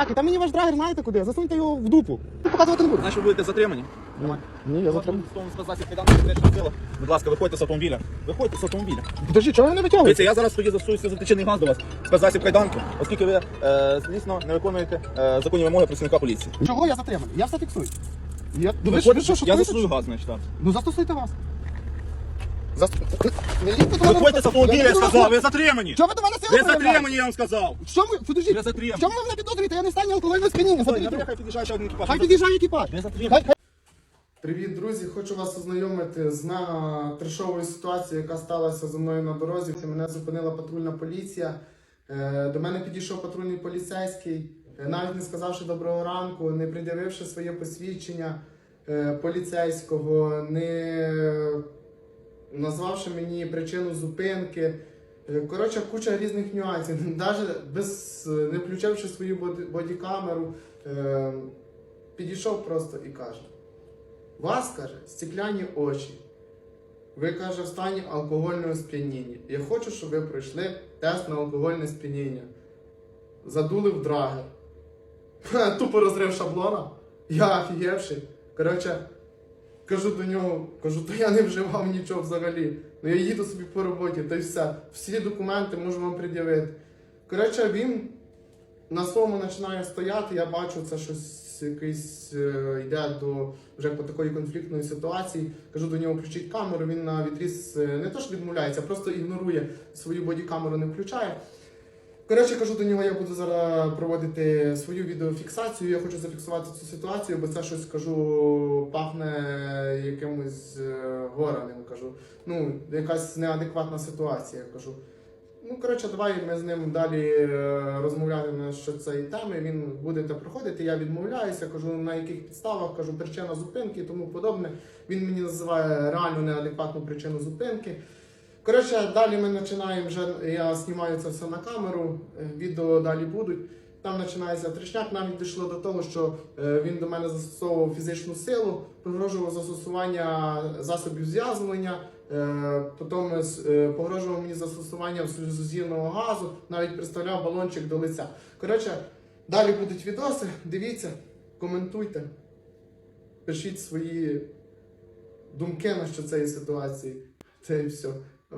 Так, там мені ваш драгер знаєте куди? Засуньте його в дупу. Показувати не буду. Значить, ви будете затримані. Ні, я сила. Будь ласка, виходьте з автомобіля. Виходьте з автомобіля. Подожди, чого ви не Дивіться, витягуєте? я зараз тоді застосую затичений газ до вас. Спецзасіб кайданки, оскільки ви, е, звісно, не виконуєте е, законні вимоги працівника поліції. Чого я затриманий? Я все фіксую. Я, ну, ви, ж- ви Виходите, що, я застосую газ, значить, так. Ну застосуйте вас. Зас... Не лізьте до мене Виходьте з автомобіля, я сказав, ви затримані. Чого ви до мене сили Ви проявляєте? затримані, я вам сказав. Що ви, подождіть, Ви затримані. чому ви мене підозрюєте? Я не в стані алкогольного сп'яніння. Заберіть руку. хай під'їжджає ще один екіпаж. Хай під'їжджає екіпаж. Ви затримані. Хай. Привіт, друзі! Хочу вас ознайомити з мега трешовою ситуацією, яка сталася зі мною на дорозі. Мене зупинила патрульна поліція. Е, До мене підійшов патрульний поліцейський, е, навіть не сказавши доброго ранку, не пред'явивши своє посвідчення е, поліцейського, не назвавши мені причину зупинки. Е, Коротше, куча різних нюансів. Навіть без не включивши свою бодікамеру, е, підійшов просто і каже. Вас, каже, стекляні очі. Ви, каже, в стані алкогольного сп'яніння. Я хочу, щоб ви пройшли тест на алкогольне сп'яніння. Задули в драгер. Тупо розрив шаблона. Я офігевший. Коротше, кажу до нього, кажу, то я не вживав нічого взагалі. Ну я їду собі по роботі, та й все. Всі документи можу вам пред'явити. Коротше, він на своєму починає стояти, я бачу, це щось якийсь е, йде до вже по такої конфліктної ситуації. Кажу до нього, включіть камеру, він на відріз е, не то що відмовляється, а просто ігнорує свою бодікамеру, не включає. Коротше, кажу до нього, я буду зараз проводити свою відеофіксацію. Я хочу зафіксувати цю ситуацію, бо це щось кажу, пахне якимось е, гораним. Кажу. Ну, якась неадекватна ситуація. Кажу. Ну, коротше, давай ми з ним далі е, розмовляємо що цієї теми. Він будете проходити. Я відмовляюся, кажу на яких підставах, кажу причина зупинки і тому подобне. Він мені називає реально неадекватну причину зупинки. Коротше, далі ми починаємо вже. Я знімаю це все на камеру, е, відео далі будуть. Там починається трішняк, навіть дійшло до того, що е, він до мене застосовував фізичну силу, погрожував застосування засобів зв'язування, е, потім погрожував мені застосуванням сльозозірного газу, навіть представляв балончик до лиця. Коротше, далі будуть відоси. Дивіться, коментуйте, пишіть свої думки на що цієї ситуації. Це і все.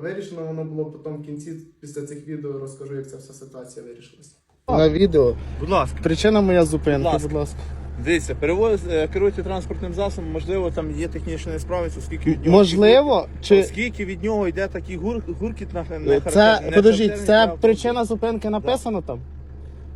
Вирішено воно було потім в кінці, після цих відео розкажу, як ця вся ситуація вирішилася. На відео. Будь ласка. Причина моя зупинки, Будь ласка. будь ласка. Дивіться, перевоз, е, керуйте транспортним засобом, можливо, там є технічна несправність, оскільки від нього Можливо, чи оскільки від нього йде такий гур, гуркіт на не це, не подождіть, це для причина зупинки написано там?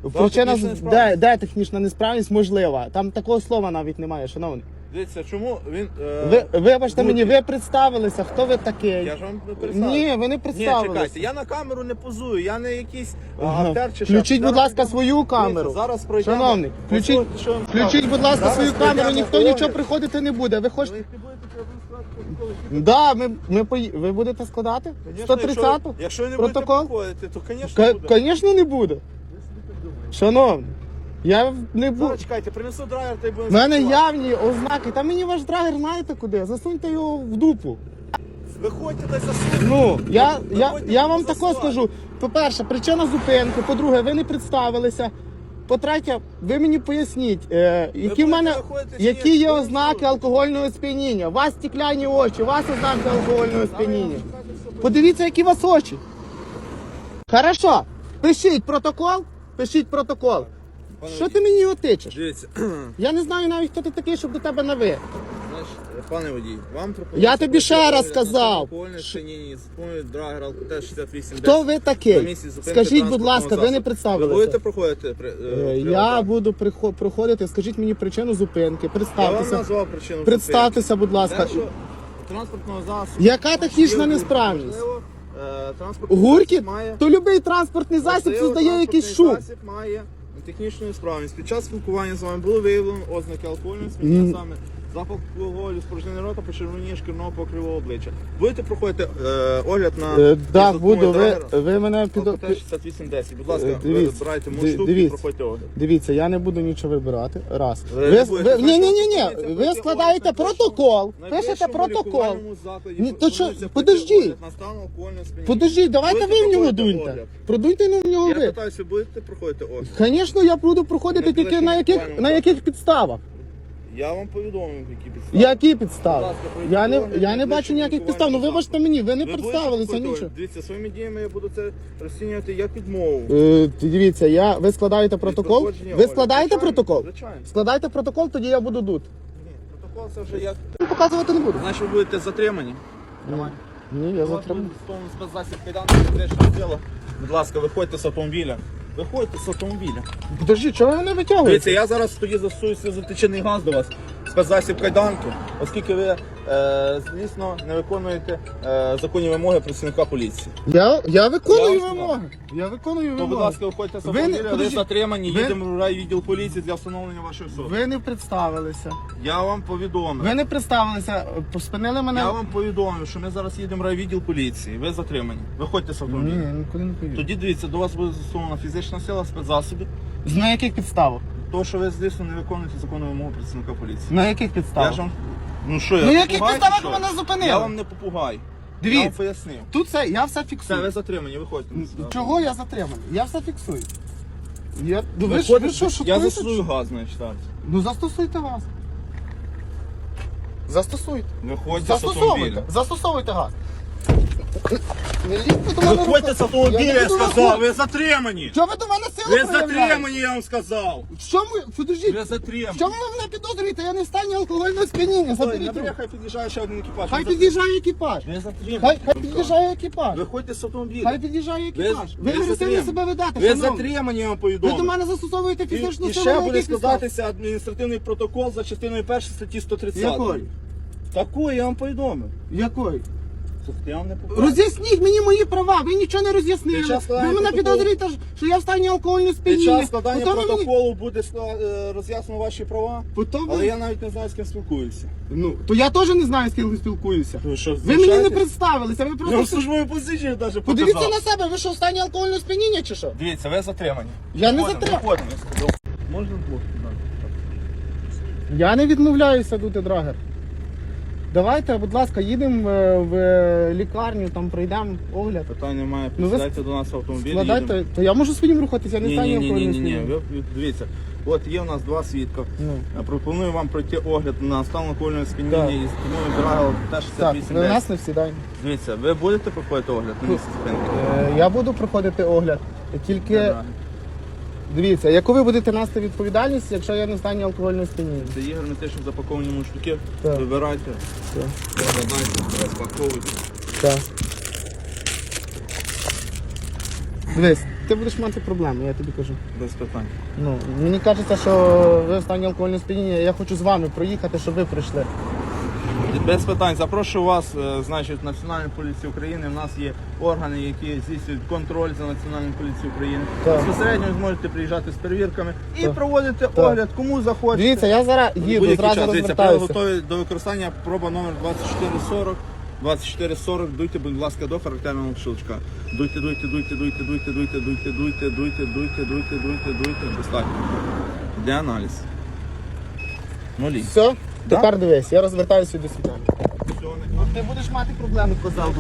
Да, Причина, технічна де, де технічна несправність можлива? Там такого слова навіть немає, шановний. Дивіться, чому він. е, Ви, вибачте мені, ви представилися, хто ви такий? Я ж вам представив. Ні, ви не Ні, представилися. чекайте, я на камеру не позую, я не якийсь а, Ага. актер чи Включіть, будь Зараз ласка, пройдемо. свою камеру. Дивіться, Зараз пройдемо. Шановний, включіть, Ось, що я вам сказав. включіть, будь ласка, Зараз свою камеру, пройдемо ніхто огляд. нічого приходити не буде. Ви Ви хочете. їх не будете, я буду складати протоколи. Да, ми, ми пої... ви будете складати? Конечно, 130 Якщо, якщо ви не Протокол? будете проходити, то, звісно, буде. Звісно, не буде. Шановний, я не буду. Зараз чекайте, принесу драйвер, та й У мене явні ознаки. Та мені ваш драгер знаєте куди? Засуньте його в дупу. Виходьте та засуньте. Ну, я, я, Виходьте, я вам будемо тако скажу. По-перше, причина зупинки. По-друге, ви не представилися. По-третє, ви мені поясніть, е, які в будете мене виходити чи які є Ви ознаки алкогольного сп'яніння. У вас стекляні очі, у вас ознаки алкогольного сп'яніння. Подивіться, які у вас очі. Хорошо, пишіть протокол, пишіть протокол. Пане Що ти мені його тичеш? Дивіться, Я не знаю навіть, хто ти такий, щоб до тебе на ви. знаєш, пане водій, вам пропонується... Я тобі ще раз сказав. алкогольне сп'яніння, Запомнюють драгер, алкотеж 68 Хто ви такий? Скажіть, будь ласка, ви не Ви представилися. будете проходити? при- е, Е, Я огляді? буду прихо- проходити, скажіть мені причину зупинки, Я вам представтеся. назвав причину. Представтеся, будь ласка. Що транспортного засобу... Яка технічна несправність? можливо, е, транспортний Гуркіт? засіб має... То будь-який транспортний засіб Можливо, создає якийсь транспортний шум. засіб має технічну справи. Під час спілкування з вами було виявлено ознаки алкогольного сп'яніння Ні. саме Запах алкоголю, спорожнений рота, почервоніння шкірного покриву обличчя. Будете проходити е, огляд на Е, Так, буду. Ви, ви мене під... 6810. Будь ласка, Е, ви дивіться, збирайте ди- і дивіться. проходьте огляд. Дивіться, я не буду нічого вибирати. Раз. Ви Ви, не ви, будете, ні, ні, ні, ні. Ви складаєте протокол. Пишете протокол. Ні, то що, подождіть. Подождіть, давайте ви в нього дуйте. Продуйте на нього Я ви. питаюся, будете проходити огляд? Звісно, я буду проходити тільки на яких, на яких підставах. Я вам повідомив, які підстави. Які Будь ласка, Я не, я не бачу ніяких підстав. Ну вибачте мені, ви не Ви будете представилися нічого. Дивіться, своїми діями я буду це розцінювати як відмову. Е, Дивіться, я, ви складаєте протокол. проходження Ви складаєте Звичайно, протокол? Звичайно. Складайте протокол, тоді я буду дути. Ні, протокол це вже як. Показувати не буду. Значить, ви будете затримані. Ні, я тіло. Будь ласка, виходьте з автомобіля. Виходьте з автомобіля. Подожди, чого ви Дивіться, витягуєте? я зараз тоді засуюся затичений газ до вас. Спецзасіб кайданки, оскільки ви, е, звісно, не виконуєте е, законні вимоги працівника поліції. Я, я виконую Я вимоги. Я виконую То, будь вимоги. ласка, виходьте з Ви не- автомобіля, ви, подождіть. затримані, Ви- їдемо в райвідділ поліції для встановлення вашої особи. Ви не представилися. Я вам повідомив. Ви не представилися, спинили мене. Я вам повідомив, що ми зараз їдемо в райвідділ поліції. Ви затримані. Виходьте з Ні, автомобіля. я нікуди не поїду. Тоді дивіться, до вас буде застосована фізична сила спецзасобів. На яких підставах? То, що ви, звісно, не виконуєте законну вимогу працівника поліції. На яких Я підставах? ж вам. Ну що, я На яких попугай, підставах ви мене зупинили? Я вам не попугай. Я вам Дивіться, пояснив. тут все, я все Все, фіксую. ви затримані, виходьте. Чого я затриманий? Я все фіксую. Я... Ну, ви, ж- ви що, я шуткуєте? застосую газ, значить, так. Ну застосуйте вас. Застосуйте. Виходьте з Застосовуйте. Застосовуйте газ. Не лізьте до мене Виходьте з автомобіля, Я сказав, ви затримані. Що ви до мене сили Ви проявляєте? затримані, я вам сказав. В чому, подождіть, Ви в затримані. чому ви мене підозрюєте? Я не в стані алкогольного сп'яніння. Ой, Заберіть хай під'їжджає ще один екіпаж. Хай Ви під'їжджає екіпаж. Ви затримані. Хай, хай під'їжджає екіпаж. Виходьте з автомобіля. Хай під'їжджає екіпаж. ви агресивно затримані. себе ведете, Ви шановний. затримані, я вам Ви до мене застосовуєте І, фізичну і силу. ще на буде яких підставах? складатися адміністративний протокол за частиною 1 статті 130. Якої? Такої я вам повідомив. Якої? Слухайте, я вам не покажу. Роз'ясніть мені мої права, ви нічого не роз'яснили. Під час Ви мене протоколу- підозрюєте, що я в стані алкогольного Під сп'яніння. час складання Потім ви мені- протоколу буде скла- е, роз'яснено ваші права, Потім ви- але я навіть не знаю, з ким спілкуюся. Ну, то я теж не знаю, з ким ви спілкуюся. Ви що, Ви мені не знущаєтесь? представилися, ви Я вам просто... службове посвідчення навіть Подивіться показав. на себе, ви що в стані алкогольного сп'яніння чи що? Дивіться, ви затримані. Я не Виходимо, затриманий. виходимо, я сказав. Можна двох? Я не відмовляюся дути драгер. Давайте, будь ласка, їдемо е, в е, лікарню, там пройдемо огляд. Питань немає, Ну, ви підсідайте до нас в автомобіль. Складайте, то я можу своїм рухатися, я не в Ні, стані ні, ні, ні, ні, ні. Ви дивіться, от є у нас два свідка. Ну. Я Пропоную вам пройти огляд на стан алкогольного сп'яніння Так. і допомогою драгал теж Так, 68 нас не всідаємо. Дивіться, ви будете проходити огляд на місці спинки? Е, Я буду проходити огляд. Тільки Так. Дивіться, яку ви будете нести відповідальність, якщо я не в стані алкогольного сп'яніння? Це є герметично запаковані. Так. Вибирайте, Так. розкладайте, розпаковуйте. Так. Дивись, ти будеш мати проблеми, я тобі кажу. Без питань. Ну, мені кажеться, що ви в стані алкогольного сп'яніння, я хочу з вами проїхати, щоб ви прийшли. Без питань. Запрошую вас, е, значить, Національної поліції України. У нас є органи, які здійснюють контроль за Національною поліцією України. Безпосередньо ви зможете приїжджати з перевірками і Так. проводити огляд, кому захочете. Дивіться, я зараз їду, зразу розвертаюся. готові до використання проба номер 2440. 2440, дуйте, будь ласка, до характерного щелчка. Дуйте, дуйте, дуйте, дуйте, дуйте, дуйте, дуйте, дуйте, дуйте, дуйте, дуйте, дуйте, дуйте. Достатньо. Де аналіз? Нулі. Все? Тепер дивись, я розвертаюся до світанку. Ти будеш мати проблеми, козел.